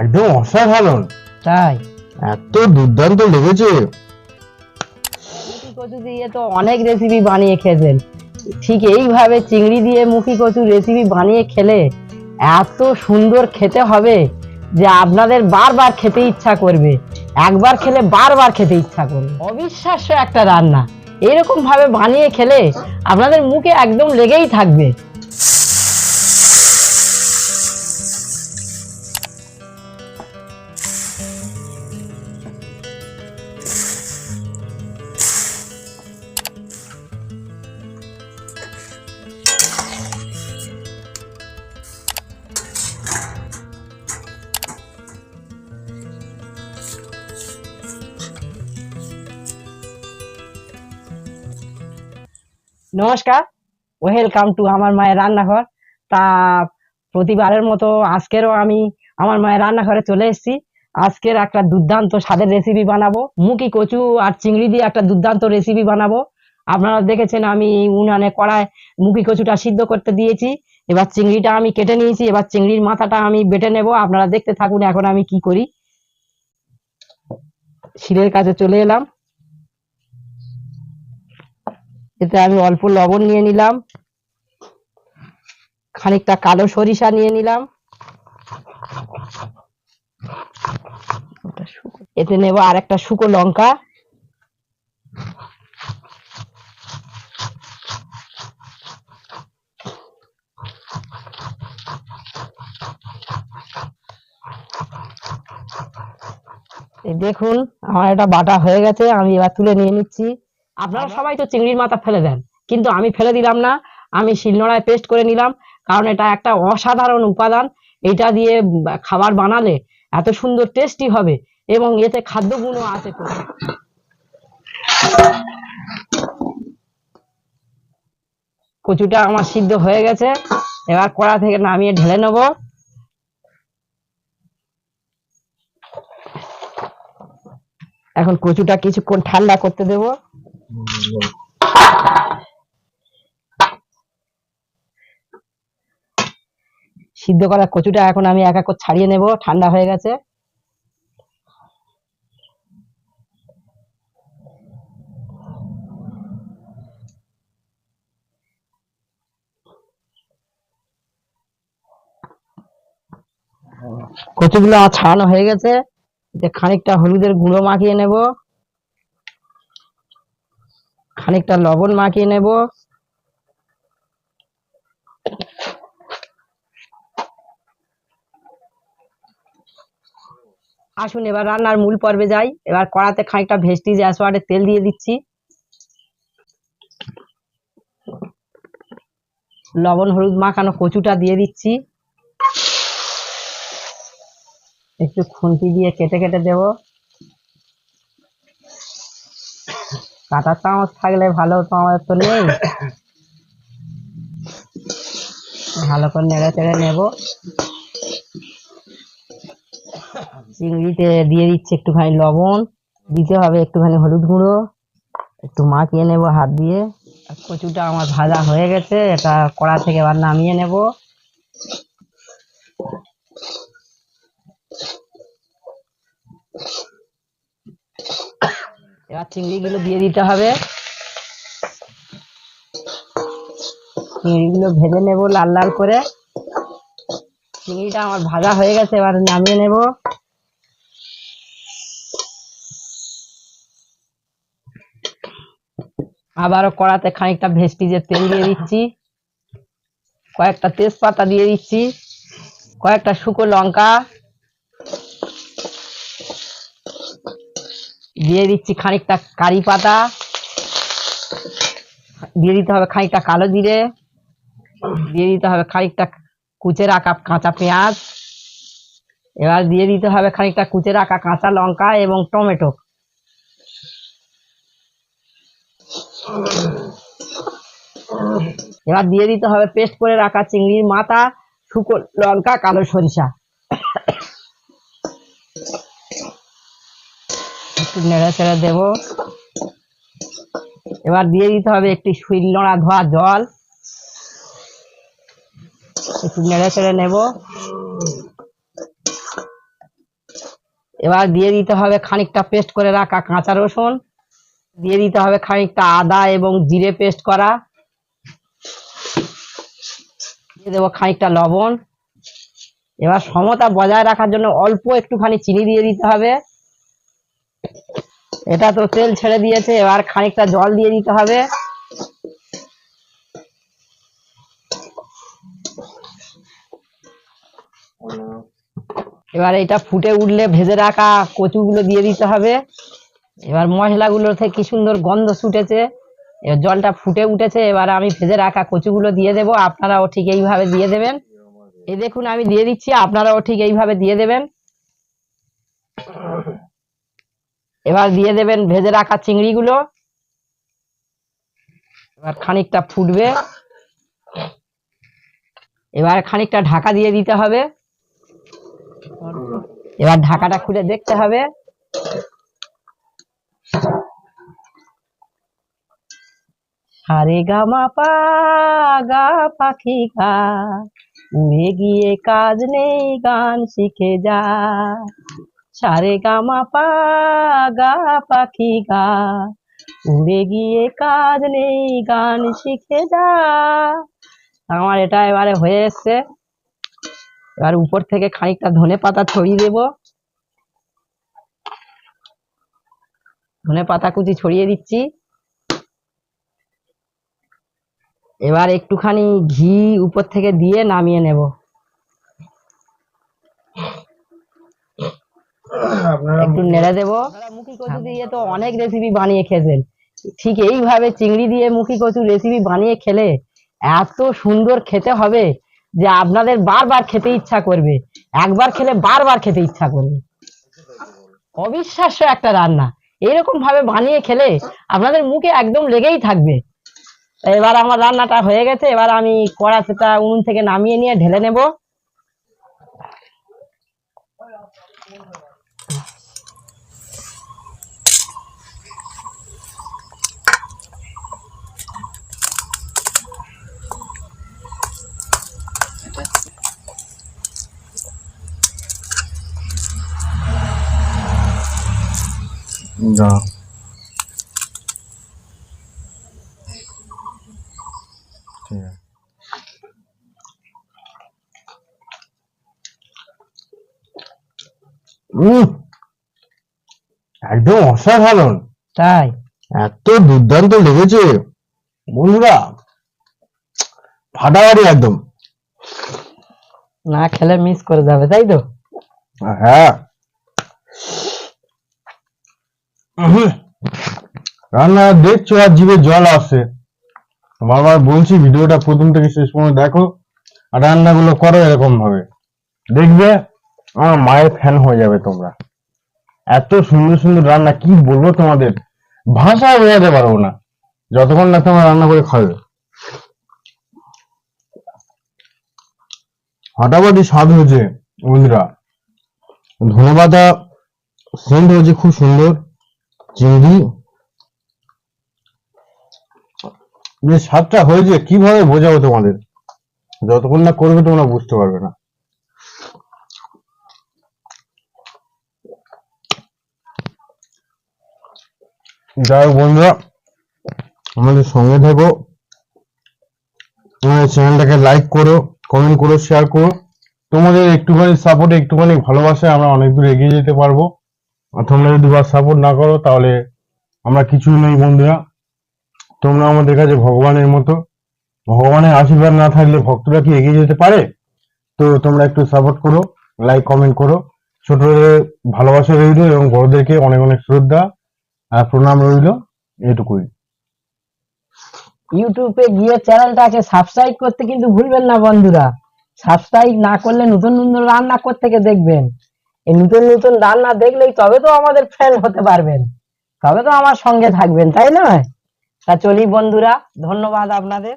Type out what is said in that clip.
একদম অসাধারণ। তাই? এত দুর্দান্ত লেগেছে। কচু দিয়ে তো অনেক রেসিপি বানিয়ে খেয়েছেন ঠিক এইভাবে চিংড়ি দিয়ে মুখি কচু রেসিপি বানিয়ে খেলে এত সুন্দর খেতে হবে যে আপনাদের বারবার খেতে ইচ্ছা করবে। একবার খেলে বারবার খেতে ইচ্ছা করবে। অবিশ্বাস্য একটা রান্না। এরকম ভাবে বানিয়ে খেলে আপনাদের মুখে একদম লেগেই থাকবে। নমস্কার। ওয়েলকাম টু আমার মায়ের রান্নাঘর। তা প্রতিবারের মতো আজকেরও আমি আমার মায়ের রান্নাঘরে চলে এসেছি। আজকের একটা দুর্দান্ত স্বাদের রেসিপি বানাবো। মুখি কচু আর চিংড়ি দিয়ে একটা দুর্দান্ত রেসিপি বানাবো। আপনারা দেখেছেন আমি উনানে কড়ায় মুখি কচুটা সিদ্ধ করতে দিয়েছি। এবার চিংড়িটা আমি কেটে নিয়েছি। এবার চিংড়ির মাথাটা আমি বেটে নেব। আপনারা দেখতে থাকুন এখন আমি কি করি। শিলের কাছে চলে এলাম। এতে আমি অল্প লবণ নিয়ে নিলাম। খানিকটা কালো সরিষা নিয়ে নিলাম। এতে নেব আর একটা শুকো লঙ্কা। দেখুন, আমার এটা বাটা হয়ে গেছে, আমি এবার তুলে নিয়ে নিচ্ছি। আপনারা সবাই তো চিংড়ির মাথা ফেলে দেন। কিন্তু আমি ফেলে দিলাম না আমি শিলনোড়ায় পেস্ট করে নিলাম কারণ এটা একটা অসাধারণ উপাদান। এটা দিয়ে খাবার বানালে এত সুন্দর টেস্টি হবে এবং এতে খাদ্যগুণও আছে কচুটা আমার সিদ্ধ হয়ে গেছে এবার কড়া থেকে নামিয়ে ঢেলে নেব। এখন কচুটা কিছুক্ষণ ঠান্ডা করতে দেবো। সিদ্ধ করা কচুটা এখন আমি এক এক ছাড়িয়ে নেব, ঠান্ডা হয়ে গেছে। কচুগুলো ছাড়ানো হয়ে গেছে। এতে খানিকটা হলুদের গুঁড়ো মাখিয়ে নেব। খানিকটা লবণ মাখিয়ে নেব। আসুন, এবার রান্নার মূল পর্বে যাই। এবার কড়াতে খানিকটা ভেস্টিজ অ্যাসওয়ার্ডের তেল দিয়ে দিচ্ছি। লবণ, হলুদ মাখানো কচুটা দিয়ে দিচ্ছি। একটু খুন্তি দিয়ে কেটে কেটে দেব। কাঁটার চামচ থাকলে ভালো তো আমাদের তো নেই। ভালো করে নেড়ে চেড়ে নেব। চিংড়িতে দিয়ে দিচ্ছি একটুখানি লবণ। দিতে হবে একটুখানি হলুদ গুঁড়ো। একটু মাখিয়ে নেব হাত দিয়ে। কচুটা আমার ভাজা হয়ে গেছে, এটা কড়া থেকে এবার নামিয়ে নেব। এবার চিংড়িগুলো দিয়ে দিতে হবে। চিংড়িগুলো ভেজে নেব লাল লাল করে। চিংড়িটা আমার ভাজা হয়ে গেছে, এবার নামিয়ে নেব। আবারও কড়াতে খানিকটা ভেস্টিজের তেল দিয়ে দিচ্ছি। কয়েকটা তেজপাতা দিয়ে দিচ্ছি। কয়েকটা শুকো লঙ্কা। দিয়ে দিচ্ছি খানিকটা কারি পাতা। দিয়ে দিতে হবে খানিকটা কালো জিরে। দিয়ে দিতে হবে খানিকটা কুচে রাখা কাঁচা পেঁয়াজ। এবার দিয়ে দিতে হবে খানিকটা কুচে রাখা কাঁচা লঙ্কা এবং টমেটো। এবার দিয়ে দিতে হবে পেস্ট করে রাখা চিংড়ির মাথা শুকো লঙ্কা, কালো সরিষা। একটু নেড়ে চেড়ে দেবো। এবার দিয়ে দিতে হবে একটি শিল নোড়া ধোয়া জল। একটু নেড়ে চেড়ে নেব। এবার দিয়ে দিতে হবে খানিকটা পেস্ট করে রাখা কাঁচা রসুন। দিয়ে দিতে হবে খানিকটা আদা এবং জিরে পেস্ট করা। দিয়ে দেবো খানিকটা লবণ। এবার সমতা বজায় রাখার জন্য অল্প একটুখানি চিনি দিয়ে দিতে হবে। এটা তো তেল ছেড়ে দিয়েছে, এবার খানিকটা জল দিয়ে দিতে হবে। এবার এটা ফুটে উঠলে ভেজে রাখা কচুগুলো দিয়ে দিতে হবে। এবার মশলাগুলো থেকে কি সুন্দর গন্ধ ছুটেছে। এবার জলটা ফুটে উঠেছে, এবার আমি ভেজে রাখা কচুগুলো দিয়ে দেবো, আপনারাও ঠিক এইভাবে দিয়ে দেবেন। এই দেখুন, আমি দিয়ে দিচ্ছি, আপনারাও ঠিক এইভাবে দিয়ে দেবেন। এবার দিয়ে দেবেন ভেজে রাখা চিংড়িগুলো। এবার খানিকটা ফুটবে। এবার খানিকটা ঢাকা দিয়ে দিতে হবে। এবার ঢাকাটা খুলে দেখতে হবে। সারে গা মা পা, গা পাখি গা, উড়ে গিয়ে কাজ নেই, গান শিখে যা। সারে গা মা পা গা পাখি গা। উড়ে গিয়ে কাজ নেই, গান শিখে যা। আমার এটা এবারে হয়ে এসছে। এবার উপর থেকে খানিকটা ধনে পাতা ছড়িয়ে দেব। ধনে পাতা কুচি ছড়িয়ে দিচ্ছি। এবার একটুখানি ঘি উপর থেকে দিয়ে নামিয়ে নেব। একটু নেড়ে দেবো। মুখি কচু দিয়ে তো অনেক রেসিপি বানিয়ে খেয়েছেন ঠিক এইভাবে চিংড়ি দিয়ে মুখি কচু রেসিপি বানিয়ে খেলে এত সুন্দর খেতে হবে যে আপনাদের বারবার খেতে ইচ্ছা করবে। একবার খেলে বারবার খেতে ইচ্ছা করবে। অবিশ্বাস্য একটা রান্না। এইরকম ভাবে বানিয়ে খেলে আপনাদের মুখে একদম লেগেই থাকবে। এবার আমার রান্নাটা হয়ে গেছে। এবার আমি কড়াটা উনুন থেকে নামিয়ে নিয়ে ঢেলে নেব। না ঠিক আছে উম, একদম অসাধারণ। তাই? এত দুর্দান্ত লেগেছে। বন্ধুরা ফাটাফাটি একদম। না খেলে মিস করে যাবে তাই তো? হ্যাঁ। রান্না দেখছ আর জিভে জল আসছে বারবার বলছি, ভিডিওটা প্রথম থেকে শেষ পর্যন্ত দেখো। আর রান্নাগুলো করো এরকম ভাবে দেখবে আমার মায়ের ফ্যান হয়ে যাবে তোমরা। এত সুন্দর সুন্দর রান্না, কি বলব তোমাদের? ভাষা বোঝাতে পারব না। যতক্ষণ না তোমরা রান্না করে খাবে। হঠাৎই স্বাদ হয়েছে, বন্ধুরা। ধনেপাতা, সেন্ট হয়েছে, খুব সুন্দর। চিংড়ি যে স্বাদটা হয়েছে, কীভাবে বোঝাবো তোমাদের? যতক্ষণ না করবে তোমরা বুঝতে পারবে না। যাই হোক বন্ধুরা, আমাদের সঙ্গে থেকো। আমাদের চ্যানেলটাকে লাইক করো কমেন্ট করো শেয়ার করো। তোমাদের একটুখানি সাপোর্ট একটুখানি ভালোবাসায় আমরা অনেক দূর এগিয়ে যেতে পারব। তোমরা যদি বা সাপোর্ট না করো, তাহলে আমরা কিছুই নেই বন্ধুরা। তোমরা আমাদের কাছে ভগবানের মতো। ভগবানের আশীর্বাদ না থাকলে ভক্তরা কি এগিয়ে যেতে পারে? তো তোমরা একটু সাপোর্ট করো লাইক কমেন্ট করো। ছোটদের ভালোবাসা রইল এবং বড়দেরকে অনেক অনেক শ্রদ্ধা আর প্রণাম রইল। এটুকুই। ইউটিউবে গিয়ে চ্যানেলটাকে সাবস্ক্রাইব করতে কিন্তু ভুলবেন না বন্ধুরা। সাবস্ক্রাইব না করলে নতুন নতুন রান্না করতে দেখবেন। এই নতুন নতুন রান্না দেখলেই তবে তো আমাদের ফ্রেন্ড হতে পারবেন। তবে তো আমার সঙ্গে থাকবেন, তাই নয়? তা চলি বন্ধুরা, ধন্যবাদ আপনাদের।